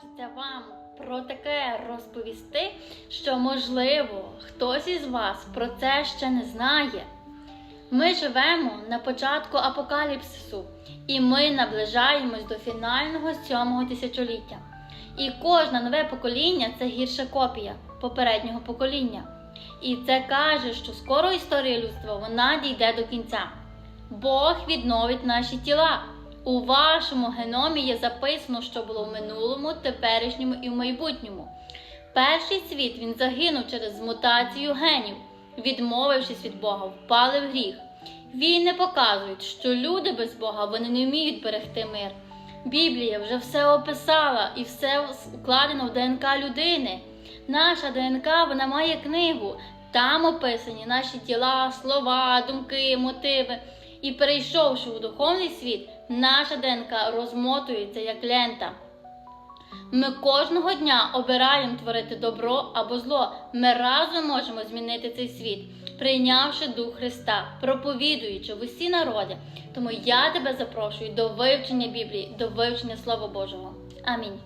хочеться вам про таке розповісти, що, можливо, хтось із вас про це ще не знає. Ми живемо на початку апокаліпсису, і ми наближаємось до фінального сьомого тисячоліття. І кожне нове покоління це гірша копія попереднього покоління. І це каже, що скоро історія людства вона дійде до кінця. Бог відновить наші тіла. У вашому геномі є записано, що було в минулому, теперішньому і в майбутньому. Перший світ він загинув через мутацію генів, відмовившись від Бога, впали в гріх. Війни показують, що люди без Бога вони не вміють берегти мир. Біблія вже все описала і все укладено в ДНК людини. Наша ДНК вона має книгу. Там описані наші тіла, слова, думки, мотиви. І перейшовши у духовний світ, наша ДНК розмотується як лента. Ми кожного дня обираємо творити добро або зло. Ми разом можемо змінити цей світ, прийнявши Дух Христа, проповідуючи в усі народи. Тому я тебе запрошую до вивчення Біблії, до вивчення Слова Божого. Амінь.